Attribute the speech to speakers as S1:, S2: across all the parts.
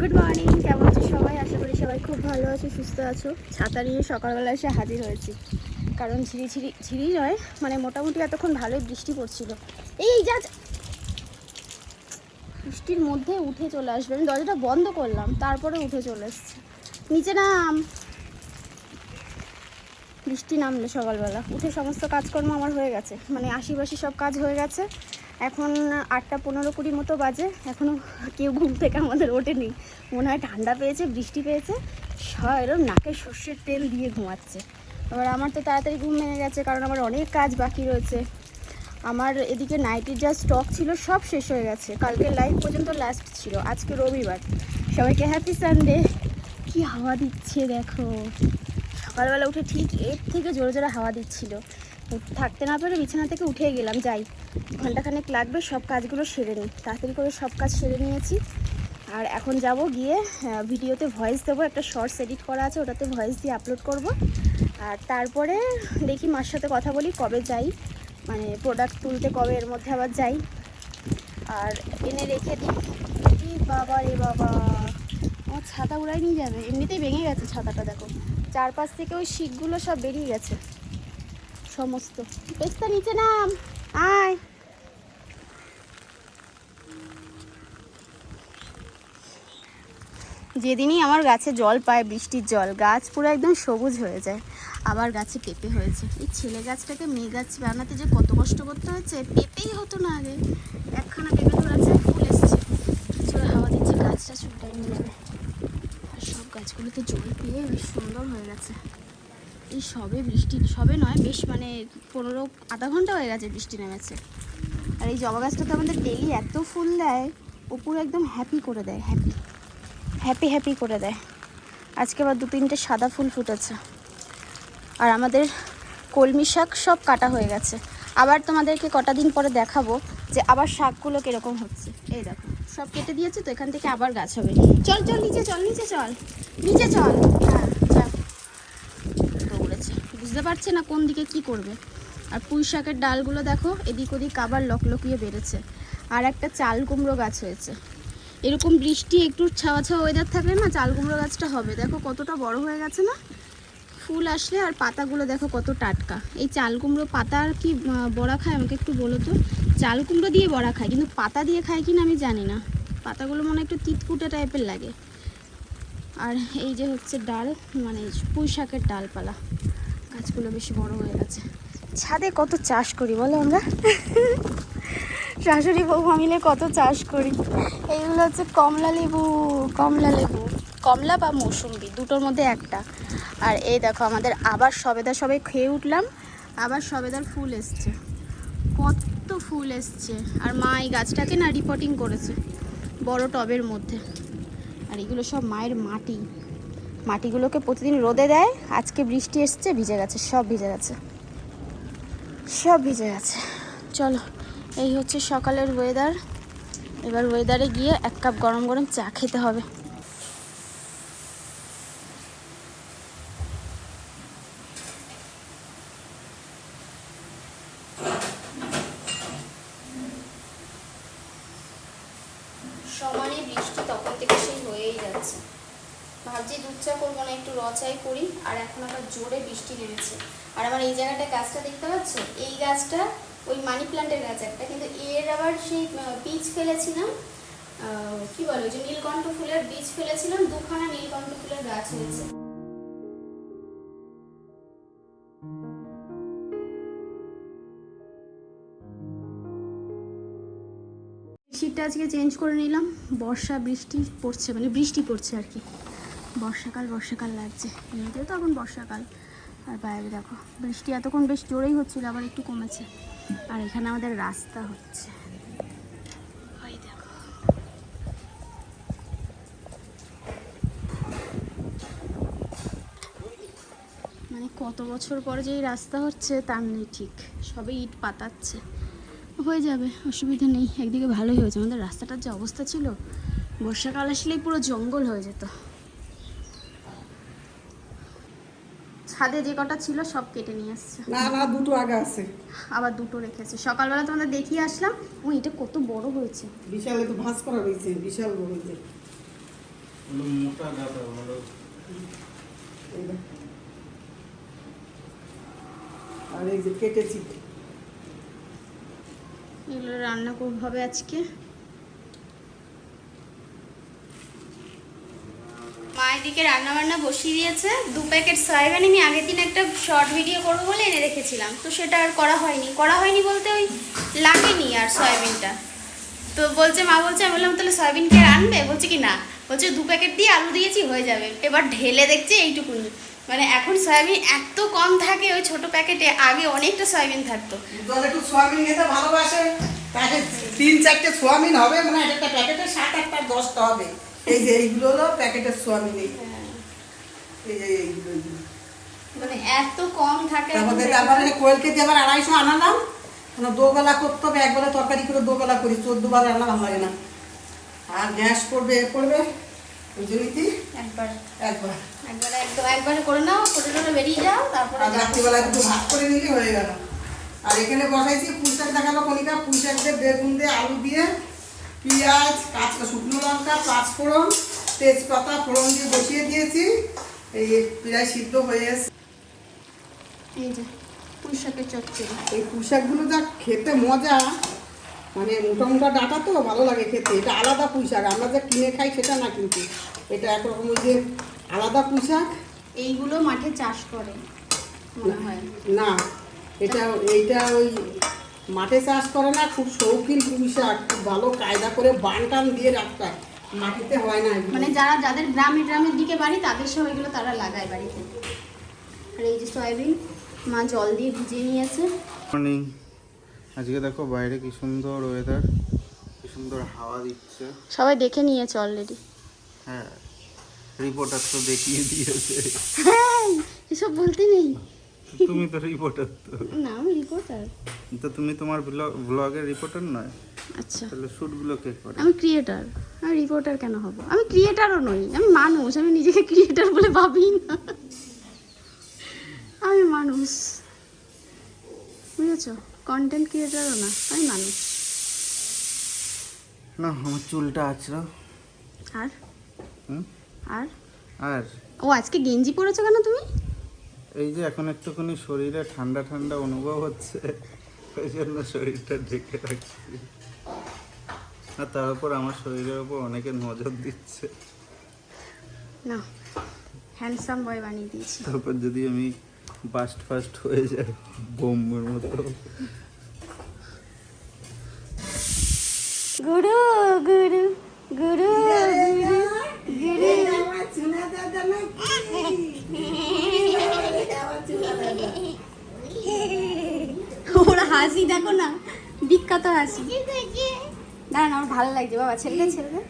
S1: Good morning কেমন আছো সবাই? আশা করি সবাই খুব ভালো আছো, সুস্থ আছো। ছাতা নিয়ে সকালবেলা এসে হাজির হয়েছি। কারণ ঝিরি ঝিরি ঝিরি নয় মানে মোটামুটি এতক্ষণ ভালোই বৃষ্টি পড়ছিল। এই যা। বৃষ্টির মধ্যে উঠে চলে আসবে। আমি দরজাটা বন্ধ করলাম, তারপরে উঠে চলে এসছে। নিচে নাম। বৃষ্টি নামলো সকালবেলা। উঠে সমস্ত কাজকর্ম আমার হয়ে গেছে। মানে আশিপাশি সব কাজ হয়ে গেছে। এখন আটটা পনেরো কুড়ি মতো বাজে। এখনও কেউ ঘুম থেকে আমাদের ওঠেনি। মনে হয় ঠান্ডা পেয়েছে, বৃষ্টি পেয়েছে। সব এরকম নাকে সর্ষের তেল দিয়ে ঘুমাচ্ছে। এবার আমার তো তাড়াতাড়ি ঘুম ভেঙে গেছে, কারণ আমার অনেক কাজ বাকি রয়েছে। আমার এদিকে নাইটির যা স্টক ছিল সব শেষ হয়ে গেছে। কালকে লাইভ পর্যন্ত লাস্ট ছিল, আজকে রবিবার। সবাইকে হ্যাপি সানডে কি হাওয়া দিচ্ছে দেখো। সকালবেলা উঠে ঠিক এর থেকে জোরে জোরে হাওয়া দিচ্ছিল। থাকতে না পেরে বিছানা থেকে উঠে গেলাম, যাই। ঘন্টাখানেক লাগবে, সব কাজগুলো সেরে নিই। তাড়াতাড়ি করে সব কাজ সেরে নিয়েছি। আর এখন যাব গিয়ে ভিডিওতে ভয়েস দেবো, একটা শর্টস এডিট করা আছে, ওটাতে ভয়েস দিয়ে আপলোড করব। আর তারপরে দেখি মার সাথে কথা বলি, কবে যাই। মানে প্রোডাক্ট তুলতে কবে, এর মধ্যে আবার যাই। আর এনে রেখে দিই। বাবা রে বাবা। আমার ছাতা উড়াই নিয়ে যাবে। এমনিতেই ভেঙে গেছে ছাতাটা, দেখো। চারপাশ থেকে ওই শিকগুলো সব বেরিয়ে গেছে। সমস্ত। পেস্তা নিচে নাম। আয়। যেদিনই আমার গাছে জল পায়, বৃষ্টির জল, গাছ পুরো একদম সবুজ হয়ে যায়। আবার গাছে পেঁপে হয়েছে। এই ছেলে গাছটাকে মেয়ে গাছ বানাতে যে কত কষ্ট করতে হয়েছে, পেঁপেই হতো না আগে। একখানা পেঁপে ধরেছে ফুল এসছে। চলে হাওয়া দিচ্ছে, গাছটা চুলটাই নিয়ে যাবে আর সব গাছগুলোতে জল পেয়ে সুন্দর হয়ে গেছে। এই সবে বৃষ্টি, সবে নয়, বেশ মানে পনেরো, আধা ঘণ্টা হয়ে গেছে বৃষ্টি নেমেছে। আর এই জবা গাছটা তো আমাদের ডেলি এত ফুল দেয়, ও একদম হ্যাপি করে দেয় হ্যাপি হ্যাপি হ্যাপি করে দেয়। আজকে আবার দু তিনটে সাদা ফুল ফুটেছে। আর আমাদের কলমি শাক সব কাটা হয়ে গেছে। আবার তোমাদেরকে কটা দিন পরে দেখাবো যে আবার শাকগুলো কীরকম হচ্ছে। এই দেখো, সব কেটে দিয়েছে তো এখান থেকে আবার গাছ হবে। চল চল, নিচে চল নিচে চল নিচে চল। বুঝতে পারছে না কোন দিকে কি করবে। আর পুঁই শাকের ডালগুলো দেখো, এদিক ওদিক আবার লকলকিয়ে বেড়েছে। আর একটা চাল কুমড়ো গাছ হয়েছে। এরকম বৃষ্টি, একটু ছাওয়া ছাওয়া ওয়েদার থাকলে না চাল কুমড়ো গাছটা হবে। দেখো কতটা বড় হয়ে গেছে না? ফুল আসলে আর পাতাগুলো দেখো কত টাটকা। এই চাল কুমড়ো পাতা আর কি বড়া খায়? আমাকে একটু বলো তো। চাল কুমড়ো দিয়ে বড়া খায়, কিন্তু পাতা দিয়ে খায় কিনা আমি জানি না। পাতাগুলো মনে একটু তিতকুটে টাইপের লাগে। আর এই যে হচ্ছে ডাল মানে পুঁই শাকের ডালপালা। গাছগুলো বেশি বড় হয়ে গেছে। ছাদে কত চাষ করি বলো আমরা? শাশুড়ি বৌমা মিলে কত চাষ করি? এইগুলো হচ্ছে কমলা লেবু কমলা লেবু কমলা বা মৌসুম্বি দুটোর মধ্যে একটা। আর এই দেখো আমাদের আবার সবেদা সবাই খেয়ে উঠলাম আবার সবেদার ফুল এসছে। কত ফুল এসছে। আর মা এই গাছটাকে না রিপোর্টিং করেছে বড় টবের মধ্যে। আর এগুলো সব মায়ের মাটি। মাটিগুলোকে প্রতিদিন রোদে দেয়। আজকে বৃষ্টি এসছে, ভিজে গেছে, সব ভিজে গেছে। সব ভিজে গেছে। চলো, এই হচ্ছে সকালের ওয়েদার এবার ওয়েদারে গিয়ে এক কাপ গরম গরম চা খেতে হবে। সমানে বৃষ্টি তখন থেকে সেই হয়েই যাচ্ছে। ভাবছি দুধ চা করব না, একটু রচাই করি। আর এখন আবার জোরে বৃষ্টি নেমেছে। আর আমার এই জায়গাটা গাছটা দেখতে পাচ্ছ? এই গাছটা ওই মানি প্লান্টের গাছ একটা, কিন্তু এর আবার সেই বীজ ফেলেছিলাম কি বলো যে নীলকণ্ঠ ফুলের বীজ ফেলেছিলাম, দুখানা নীলকণ্ঠ ফুলের গাছ হয়েছে। শীতটা আজকে চেঞ্জ করে নিলাম। বর্ষা, বৃষ্টি পড়ছে মানে বৃষ্টি পড়ছে আর কি। বর্ষাকাল বর্ষাকাল লাগছে। এমনিতেও তো এখন বর্ষাকাল। আর বাইরে দেখো, বৃষ্টি এতক্ষণ বেশ জোরেই হচ্ছিল, আবার একটু কমেছে। আর এখানে আমাদের রাস্তা হচ্ছে। মানে কত বছর পরে যে রাস্তা হচ্ছে, তার নেই ঠিক। সবে ইট পাতাচ্ছে। হয়ে যাবে, অসুবিধা নেই। একদিকে ভালোই হয়েছে। আমাদের রাস্তাটার যে অবস্থা ছিল, বর্ষাকাল আসলেই পুরো জঙ্গল হয়ে যেত। ছাদে যে কটা ছিল সব কেটে নিয়ে আসছে।
S2: না না দুটো আগে আছে।
S1: আবার দুটো রেখেছে। সকালবেলা তোমাদের দেখিয়ে আসলাম। ওই এটা কত বড় হয়েছে।
S2: বিশাল তো ভাঁজ করা হয়েছে বিশাল বড় হয়েছে। মোটা
S3: গাটা ভালো আর এই যে কেটেছি।
S1: এগুলো রান্না করব হবে আজকে। মা এদিকে রান্না বান্না বসিয়ে দিয়েছে। দু প্যাকেট সয়াবিন আমি আগের দিন একটা শর্ট ভিডিও করব বলে এনে রেখেছিলাম। তো সেটা আর করা হয়নি। করা হয়নি বলতে ওই লাগেনি আর সয়াবিনটা। তো বলছে, মা বলছে, আমি বললাম, তাহলে সয়াবিন কে আনবে বলছে কি, না। বলছে, দু প্যাকেট দিয়ে আলু দিয়েছি, হয়ে যাবে। এবার ঢেলে দেখছে এইটুকুনি। মানে এখন সয়াবিন এত কম থাকে ওই ছোট প্যাকেটে, আগে অনেকটা সয়াবিন থাকতো।
S3: একটু সোয়াবিন খেতে ভালোবাসে। প্যাকেট তিন চারটে সোয়াবিন হবে মানে একটা প্যাকেটে সাত আটটা, দশটা হবে। এই যে এইগুলো হলো প্যাকেটের সোয়াবিন। এই এই যে এইগুলো।
S1: মানে এত কম থাকে
S3: তারপরে তারপরে
S1: দেখলাম।
S3: কোয়েল আবার আড়াইশো আনালাম। মানে দোবেলা করতে হবে একবেলা তরকারি করে দোবেলা করি চোদ্দ বার রান্না ভালো লাগে না। আর গ্যাস পড়বে এ পড়বে ওই জন্যই
S1: একবার।
S3: একবার।
S1: একবার একদম একবারে করে নাও করে বেরিয়ে যাও তারপরে
S3: রাত্রিবেলা একটু ভাত করে নিলে হয়ে গেল। আর এখানে বসাইছি পুঁই শাক দেখাল কনিকা পুঁই শাক দিয়ে বেগুন দিয়ে আলু দিয়ে পেঁয়াজ কাঁচা শুকনো লঙ্কা পাঁচফোড়ন তেজপাতা ফোড়ন দিয়ে বসিয়ে দিয়েছি। এই প্রায় সিদ্ধ হয়ে এসে
S1: এই যে চচ্চড়ি।
S3: এই যা খেতে মজা। মানে মোটা মোটা ডাটা তো ভালো লাগে খেতে। এটা আলাদা পুঁই শাক আমরা যা কিনে খাই সেটা না কিন্তু। এটা একরকম ওই যে আলাদা পুঁই শাক।
S1: এইগুলো মাঠে চাষ করে মনে হয়।
S3: না এটা এইটা ওই মাঠে চাষ করে না খুব শৌখিন পুঁই শাক খুব ভালো কায়দা করে বান টান দিয়ে রাখতে হয়। মাটিতে হয় না
S1: মানে যারা যাদের গ্রামে গ্রামের দিকে বাড়ি তাদের সব এগুলো তারা লাগায় বাড়িতে। আর এই যে সয়াবিন মা জল দিয়ে ভিজিয়ে নিয়েছে।
S2: মর্নিং আজকে দেখো বাইরে কি সুন্দর ওয়েদার কি সুন্দর হাওয়া দিচ্ছে।
S1: সবাই দেখে নিয়েছে অলরেডি
S2: হ্যাঁ রিপোর্টার তো দেখিয়ে দিয়েছে।
S1: হ্যাঁ এসব বলতে নেই।
S2: তুমি তো রিপোর্টার তো।
S1: না আমি রিপোর্টার
S2: তো তুমি তোমার ব্লগের রিপোর্টার নয়?
S1: আচ্ছা।
S2: তাহলে শ্যুটগুলো কে করে?
S1: আমি ক্রিয়েটার আমি রিপোর্টার কেন হব? আমি ক্রিয়েটারও নই আমি মানুষ। আমি নিজেকে ক্রিয়েটার বলে ভাবি না। আমি মানুষ। বুঝেছ? কন্টেন্ট ক্রিয়েটারও না আমি মানুষ।
S2: না আমার চুলটা আছড়ো
S1: আর?
S2: হুম?
S1: আর?
S2: আর?
S1: ও আজকে গেঞ্জি পরেছো কেন তুমি?
S2: এই যে এখন একটুখানি শরীরে ঠান্ডা ঠান্ডা অনুভব হচ্ছে ওই জন্য শরীরটা ঢেকে রাখছি। আর তার উপর আমার শরীরের উপর অনেকে নজর দিচ্ছে।
S1: না হ্যান্ডসাম বয় বানিয়ে দিয়েছি।
S2: তারপর যদি আমি বাস্ট ফাস্ট হয়ে যাই বোমের মতো।
S1: গুরু গুরু গুরু গুরু গুরু। হাসি দেখো না বিখ্যাত হাসি। দাঁড়ান আমার ভালো লাগছে বাবা ছেড়ে দে ছেড়ে দে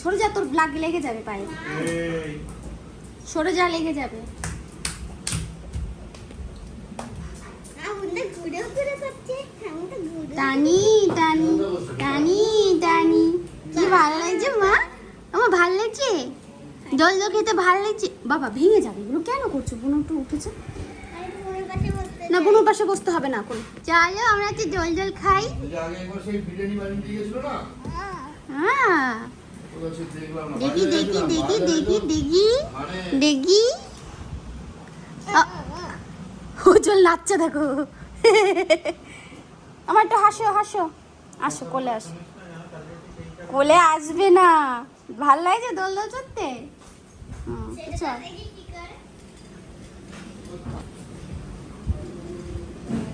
S1: সরে যা তোর ব্লাগ লেগে যাবে পায়ে। সরে যা লেগে যাবে। টানি টানি টানি টানি। কি ভালো লাগছে মা? আমার ভালো লাগছে? জল জল খেতে ভালো লাগছে? বাবা ভেঙে যাবে এগুলো কেন করছ? বোন একটু উঠেছে। না বোনের পাশে বসতে হবে না কোনো চলো আমরা হচ্ছে জল জল খাই। হ্যাঁ। দেখি দেখি দেখি দেখি দেখি দেখি। আ, ও জল নাচছে দেখো। আমার একটু হাসো হাসো। আসো কোলে আসো। কোলে আসবে না। ভালো লাগছে দোল দোল চড়তে হুম,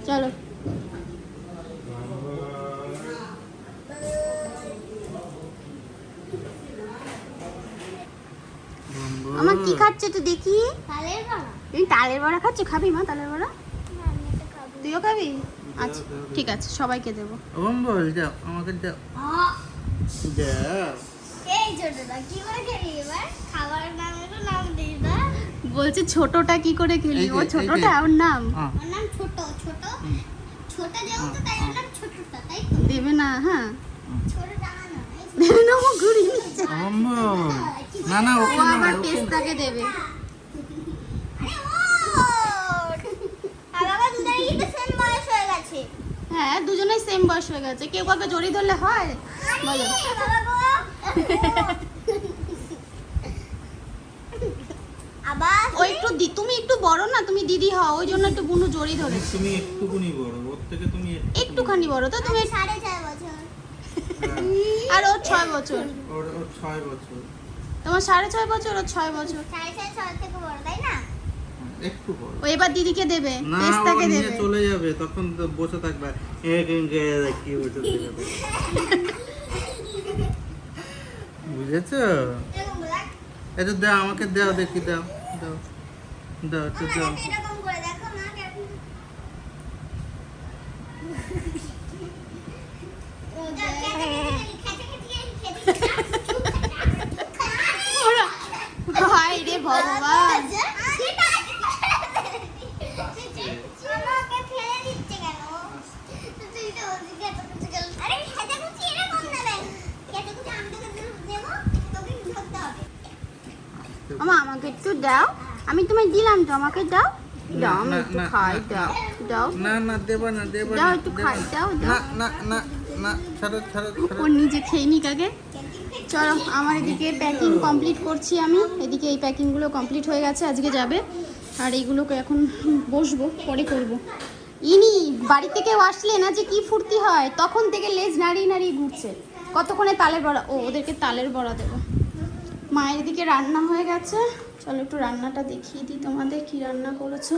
S1: চল। আমার কি খাচ্ছে তো দেখি?
S4: তালের বড়া।
S1: তুমি তালের বড়া খাচ্ছ? খাবি মা তালের বড়া?
S4: হ্যাঁ, আমি এটা খাব।
S1: তুইও খাবি? আচ্ছা ঠিক আছে সবাইকে দেবো।
S2: বল যাও আমাকে দাও
S4: আহ,
S2: দাও
S4: এই ছোটটা কি করে খেলি এবার? খাবারের নাম একটু নাম দিই
S1: বলছে ছোটটা কি করে খেলি? ও ছোটটা ওর নাম?
S4: ওর নাম ছোট
S1: দেবে না হ্যাঁ।
S2: আমার
S1: পেস্তাকে দেবে।
S4: হ্যাঁ
S1: দুজনেই সেম বয়স হয়ে গেছে। কেউ কাউকে জড়ি ধরলে হয়?
S4: বাবা গো
S1: একটু দি- তুমি একটু বড় না তুমি দিদি হও ওই জন্য একটু বুনু জড়ি ধরেছে
S2: তুমি একটুকুনি বড় ওর থেকে তুমি
S1: একটুখানি বড় তো তুমি
S4: আমি সাড়ে চার বছর।
S2: হ্যাঁ,
S1: আর ওর ছয় বছর।
S2: ওর ওর ছয় বছর।
S1: তোমার সাড়ে ছয় বছর ওর ছয় বছর।
S4: সাড়ে চার ছয় থেকে বড় তাই না?
S2: হ্যাঁ, একটু বড়।
S1: ও এবার দিদিকে দেবে
S2: না ও
S1: পেস্তাকে
S2: নিয়ে
S1: দেবে।
S2: চলে যাবে তখন তো বসে থাকবে। এক কি বসে থাকবে। বুঝেছ?
S4: এরকম
S2: এটা দাও আমাকে দাও দেখি দাও। দাও দাও
S1: হায় রে ভগবান
S4: আমাকে ফেলে দিচ্ছে কেন তুই তো ওদিকে এত কিছু গেল আরে খেতে কুচি এরকম নেবে খেতে কুচি আমি তোকে দেবো তোকে ধরতে হবে
S1: আমা আমাকে একটু দাও। আমি তোমায় দিলাম তো আমাকে দাও। দাও আমি একটু খাই দাও দাও।
S2: না না দেবা না দেবা
S1: দাও একটু খাই, দাও,
S2: না।
S1: দাও।
S2: না না না ছাড়ো ছাড়ো
S1: ও নিজে খেয়ে নিক আগে। চলো আমার এদিকে প্যাকিং কমপ্লিট করছি আমি। এদিকে এই প্যাকিংগুলো কমপ্লিট হয়ে গেছে আজকে যাবে। আর এইগুলোকে এখন বসবো পরে করব। ইনি বাড়ি থেকে আসলে না যে কি ফুর্তি হয় তখন থেকে লেজ নাড়িয়ে নাড়িয়ে ঘুরছে। কতক্ষণে তালের বড়া ও ওদেরকে তালের বড়া দেবো। মায়ের দিকে রান্না হয়ে গেছে। চলো একটু রান্নাটা দেখিয়ে দিই তোমাদের কি রান্না করেছ?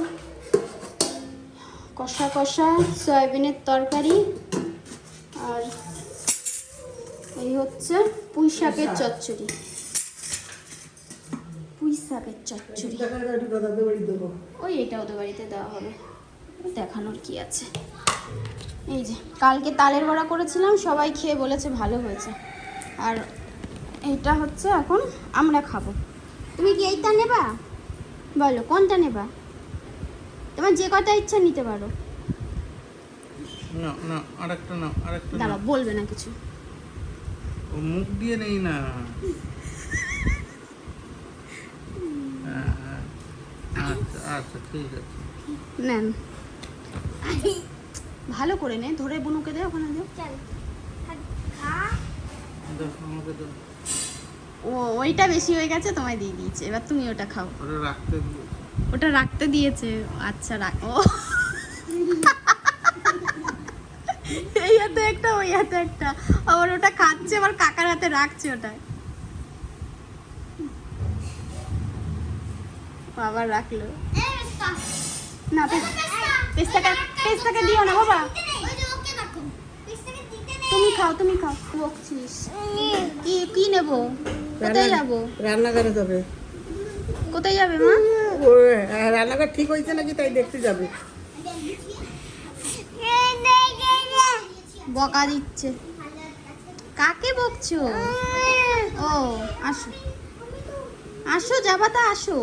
S1: কষা কষা সয়াবিনের তরকারি আর এই হচ্ছে পুঁই শাকের চচ্চড়ি। পুঁই শাকের চচ্চড়ি। ওই এটা ওদের বাড়িতে দেওয়া হবে। দেখানোর কি আছে? এই যে কালকে তালের বড়া করেছিলাম সবাই খেয়ে বলেছে ভালো হয়েছে। আর এটা হচ্ছে এখন আমরা খাব। তুমি কি এইটা নেবা? বলো কোনটা নেবা? তোমার যে কটা ইচ্ছা নিতে পারো।
S2: না না আরেকটা না আরেকটা না
S1: দাঁড়াও বলবে না কিছু।
S2: ও মুখ দিয়ে নেই না। হ্যাঁ। আচ্ছা আচ্ছা ঠিক আছে।
S1: নেন ভালো করে নে ধরে বুনুকে দে ওখানে দে।
S4: চল খা।
S2: দাও আমাকে দাও।
S1: ও ওইটা বেশি হয়ে গেছে তোমায় দিয়ে দিয়েছে। এবার তুমি ওটা খাও।
S2: ওটা রাখতে।
S1: ওটা রাখতে দিয়েছে। আচ্ছা রাখ ও। এই হাতে একটা ওই হাতে একটা। আবার ওটা খাচ্ছে আবার কাকার হাতে রাখছে ওটা। আবার রাখল। না পেস- পেস্তাকে পেস্তাকে দিও না বাবা
S4: ওই যে ওকে রাখো পেস্তাকে দিতে নেই
S1: তুমি খাও তুমি খাও। বকছিস। কি কি নেব? কোথায় যাব?
S3: রান্নাঘরে যাবে।
S1: কোথায় যাবে মা?
S3: রান্নাঘর ঠিক হয়েছে নাকি তাই দেখতে যাবে?
S1: বকা দিচ্ছে। কাকে বকছো? ও আসো। আসো যাবা তা আসো।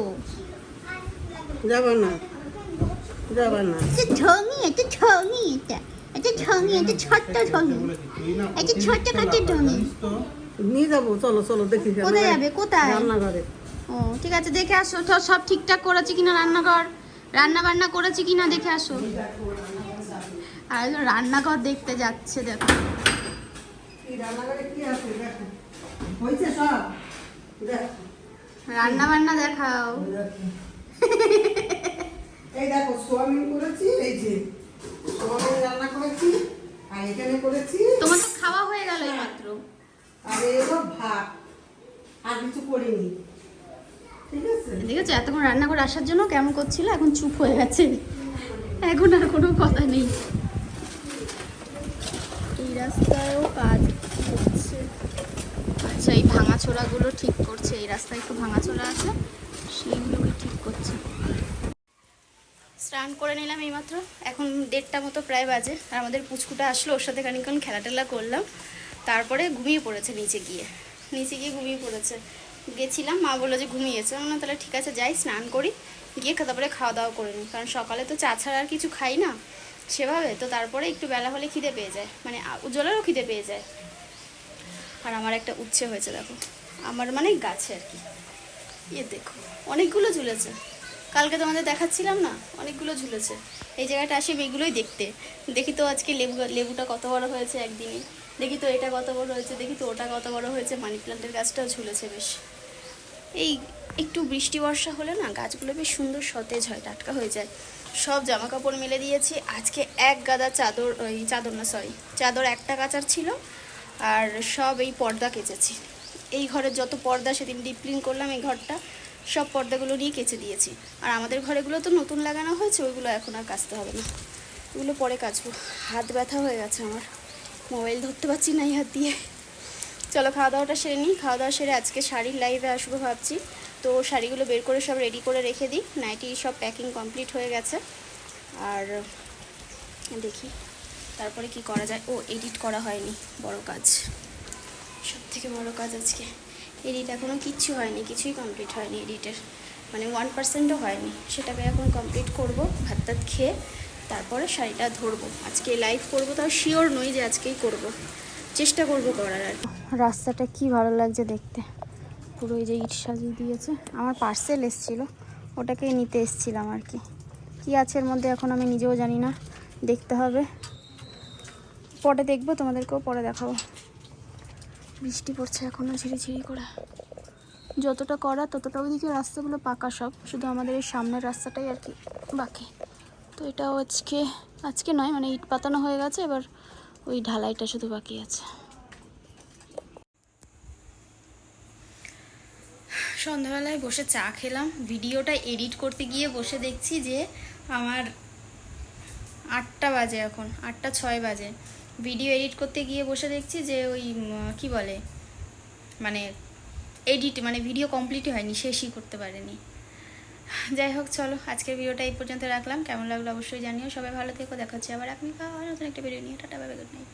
S3: যাবে না। যাবে না।
S1: ঢঙি এটা ঢঙি এটা। এটা ঢঙি এটা ছোট্ট ঢঙি এটা ছোট্ট কাঠের ঢঙি
S3: নিয়ে যাব চলো চলো দেখি
S1: কোথায় যাবে কোথায়?
S3: রান্নাঘরে।
S1: ও ঠিক আছে দেখে আসো সব ঠিকঠাক করেছি কিনা রান্নাঘর? রান্না বান্না করেছি কিনা দেখে আসো। আর রান্নাঘর দেখতে যাচ্ছে দেখ। রান্না বান্না দেখাও।
S3: এই দেখো সোয়াবিন করেছি এই যে সোয়াবিন রান্না করেছি আর এখানে করেছি
S1: তোমার তো খাওয়া হয়ে গেল মাত্র।
S3: আর এলো ভাত আর কিছু করিনি। ঠিক আছে?
S1: এতক্ষণ রান্না করে আসার জন্য কেমন করছিল এখন চুপ হয়ে গেছে। এখন আর কোনো কথা নেই। এই রাস্তায়ও কাজ করছে আচ্ছা এই ভাঙাচোরাগুলো ঠিক করছে এই রাস্তায় একটু ভাঙাচোরা আছে সেইগুলোকে ঠিক করছে। স্নান করে নিলাম এইমাত্র। এখন দেড়টা মতো প্রায় বাজে। আর আমাদের পুচকুটা আসলো ওর সাথে খানিক্ষণ খেলা টেলা করলাম। তারপরে ঘুমিয়ে পড়েছে নিচে গিয়ে। নিচে গিয়ে ঘুমিয়ে পড়েছে। গেছিলাম, মা বলল যে ঘুমিয়েছে। না তাহলে ঠিক আছে, যাই, স্নান করি। গিয়ে তারপরে খাওয়া দাওয়া করে নিই। কারণ সকালে তো চা ছাড়া আর কিছু খাই না সেভাবে। তো তারপরে একটু বেলা হলে খিদে পেয়ে যায়। মানে উজ্জ্বলেরও খিদে পেয়ে যায়। আর আমার একটা উচ্ছে হয়েছে, দেখো। আমার মানে গাছে আর কি। এ দেখো, অনেকগুলো ঝুলেছে। কালকে তোমাদের দেখাচ্ছিলাম না? অনেকগুলো ঝুলেছে। এই জায়গাটা আসি এগুলোই দেখতে। দেখি তো আজকে লেবু লেবুটা কত বড় হয়েছে একদিনে। দেখি তো এটা কত বড় হয়েছে, দেখি তো ওটা কত বড় হয়েছে, মানি প্লান্টের গাছটাও ঝুলেছে বেশ। এই একটু বৃষ্টি বর্ষা হলে না গাছগুলো বেশ সুন্দর সতেজ হয়, টাটকা হয়ে যায়। সব জামা কাপড় মেলে দিয়েছি। আজকে এক গাদা চাদর, ওই চাদর না সরি চাদর একটা কাচার ছিল। আর সব এই পর্দা কেচেছি। এই ঘরের যত পর্দা সেদিন ডিপ ক্লিন করলাম এই ঘরটা। সব পর্দাগুলো নিয়ে কেচে দিয়েছি। আর আমাদের ঘরেগুলো তো নতুন লাগানো হয়েছে, ওইগুলো এখন আর কাচতে হবে না। ওগুলো পরে কাচবো। হাত ব্যথা হয়ে গেছে আমার। মোবাইল ধরতে পারছি না এই হাত দিয়ে। চলো খাওয়া দাওয়াটা সেরে নিই। খাওয়া দাওয়া সেরে আজকে শাড়ির লাইভে আসব ভাবছি। তো শাড়িগুলো বের করে সব রেডি করে রেখে দিই। নাইটি সব প্যাকিং কমপ্লিট হয়ে গেছে। আর দেখি তারপরে কি করা যায়। ও এডিট করা হয়নি। বড় কাজ। সব থেকে বড় কাজ আজকে। এডিট এখনও কিচ্ছু হয়নি, কিছুই কমপ্লিট হয়নি এডিটের মানে ওয়ান পার্সেন্টও হয়নি। সেটাকে এখন কমপ্লিট করব ভাত টাত খেয়ে তারপরে শাড়িটা ধরবো। আজকে লাইভ করব, তাও শিওর নই যে আজকেই করব। চেষ্টা করব করার আর রাস্তাটা কি ভালো লাগছে দেখতে। পুরো এই যে ইট সাজিয়ে দিয়েছে। আমার পার্সেল এসছিল, ওটাকে নিতে এসছিলাম আর কি। কী আছে এর মধ্যে এখন আমি নিজেও জানি না। দেখতে হবে। পরে দেখব, তোমাদেরকেও পরে দেখাবো। বৃষ্টি পড়ছে এখনও ঝিরিঝিরি করে। যতটা করা ততটা ওইদিকে রাস্তাগুলো পাকা সব, শুধু আমাদের এই সামনের রাস্তাটাই আর কি বাকি। তো এটাও আজকে আজকে নয় মানে ইট পাতানো হয়ে গেছে, এবার ওই ঢালাইটা শুধু বাকি আছে। সন্ধ্যাবেলায় বসে চা খেলাম, ভিডিওটা এডিট করতে গিয়ে বসে দেখছি যে আমার আটটা বাজে এখন, আটটা ছয় বাজে। ভিডিও এডিট করতে গিয়ে বসে দেখছি যে ওই কি বলে মানে এডিট মানে ভিডিও কমপ্লিটই হয়নি, শেষই করতে পারেনি। যাই হোক, চলো, আজকের ভিডিওটা এই পর্যন্ত রাখলাম। কেমন লাগল অবশ্যই জানিও। সবাই ভালো থেকো। দেখা হচ্ছে আবার আপনি নতুন একটা ভিডিও নিয়ে। Tata bye good night